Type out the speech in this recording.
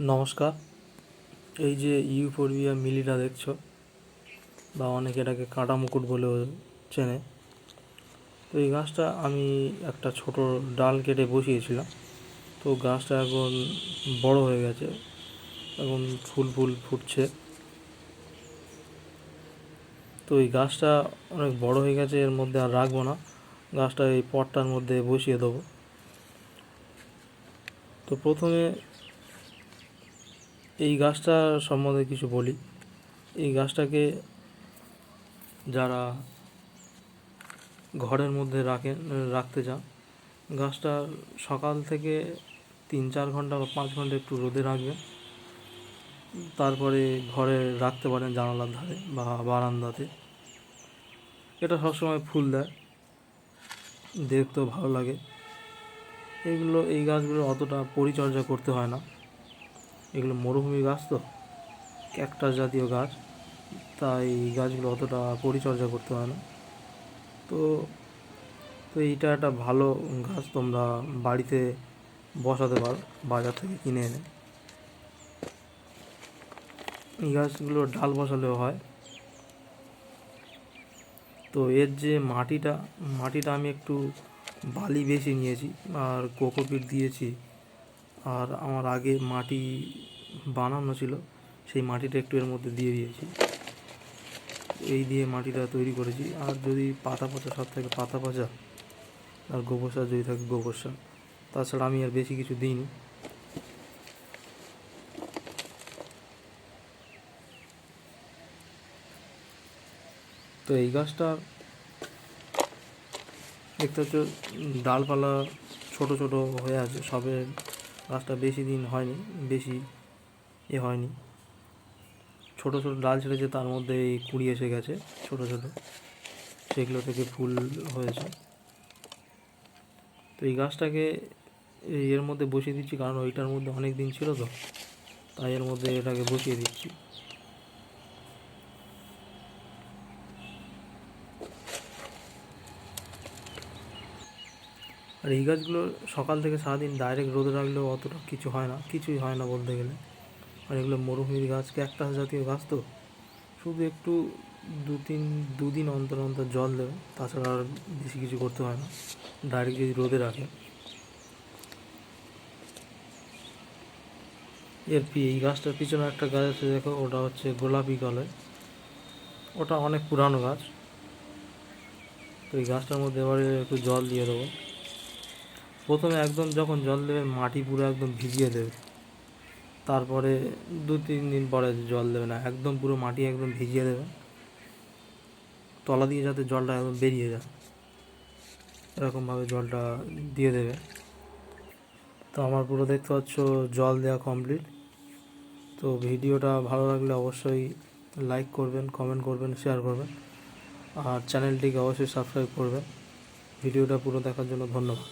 নমস্কার। এই যে ইউফোরবিয়া মিলিটা দেখছ, বা অনেকে এটাকে কাঁটা মুকুট বলেও চেনে। তো এই গাছটা আমি একটা ছোট ডাল কেটে বসিয়েছিলাম। তো গাছটা এখন বড় হয়ে গেছে, এখন ফুল ফুল ফুটছে। তো এই গাছটা অনেক বড় হয়ে গেছে, এর মধ্যে আর রাখব না। গাছটা এই পটটার মধ্যে বসিয়ে দেবো। তো প্রথমে এই গাছটা সম্বন্ধে কিছু বলি। এই গাছটাকে যারা ঘরের মধ্যে রাখেন রাখতে চান, গাছটা সকাল থেকে তিন চার ঘণ্টা বা পাঁচ ঘণ্টা একটু রোদে রাখবেন। তারপরে ঘরে রাখতে পারেন জানালার ধারে বা বারান্দাতে। এটা সবসময় ফুল দেয়, দেখতেও ভালো লাগে। এগুলো, এই গাছগুলো অতটা পরিচর্যা করতে হয় না। এগুলো মরুভূমি গাছ তো? ক্যাকটাস জাতীয় গাছ। তাই গাছগুলো অতটা পরিচর্যা করতে হয় না। তো তো এইটা একটা ভালো গাছ তোমরা বাড়িতে বসাতে পারো, বাজার থেকে কিনে এনে। এই গাছগুলো ডাল বসালেও হয়। তো এর যে মাটিটা মাটিটা আমি একটু বালি বেশি নিয়েছি, আর কোকোপিট দিয়েছি। আর আমার আগে মাটি বানানো ছিল, সেই মাটিটা একটু এর মধ্যে দিয়ে দিয়েছি। এই দিয়ে মাটিটা তৈরি করেছি। আর যদি পাতা পচা সব থেকে, পাতা পচা আর গোবর সার যদি থাকে, গোবর সার। তাছাড়া আমি আর বেশি কিছু দিইনি। তো এই গাছটা দেখতে হচ্ছে ডালপালা ছোট ছোট হয়ে আছে, সবে গাছটা বেশি দিন হয়নি, বেশি এ হয়নি। ছোট ছোট ডাল ছেড়েছে, তার মধ্যে এই কুড়ি এসে গেছে ছোট ছোট। সেগুলো থেকে ফুল হয়েছে। তো এই গাছটাকে এর মধ্যে বসিয়ে দিচ্ছি, কারণ ওইটার মধ্যে অনেক দিন ছিল তো। তাই এর মধ্যে এটাকে বসিয়ে দিচ্ছি। আর এই গাছগুলো সকাল থেকে সারাদিন ডাইরেক্ট রোদে রাখলেও অতটা কিছু হয় না, কিছুই হয় না বলতে গেলে। আর এগুলো মরুভূমির গাছ ক্যাকটাস জাতীয় গাছ তো। শুধু একটু দু তিন দুদিন অন্তর অন্তর জল দেবে, তাছাড়া আর বেশি কিছু করতে হয় না। ডাইরেক্ট যদি রোদে রাখে। এর এই গাছটার পিছনে একটা গাছ আছে, দেখো, ওটা হচ্ছে গোলাপি কালার। ওটা অনেক পুরানো গাছ। তো এই গাছটার মধ্যে এবারে একটু জল দিয়ে দেবো। প্রথমে একদম যখন জল দেবে, মাটি পুরো একদম ভিজিয়ে দেবে। তারপরে দু তিন দিন পরে জল দেবে না, একদম পুরো মাটি একদম ভিজিয়ে দেবে। তলা দিয়ে যাতে জলটা একদম বেরিয়ে যায়, এরকমভাবে জলটা দিয়ে দেবে। তো আমার পুরো দেখতে পাচ্ছ, জল দেওয়া কমপ্লিট তো ভিডিওটা ভালো লাগলে অবশ্যই লাইক করবেন কমেন্ট করবেন শেয়ার করবেন। আর চ্যানেলটিকে অবশ্যই সাবস্ক্রাইব করবেন। ভিডিওটা পুরো দেখার জন্য ধন্যবাদ।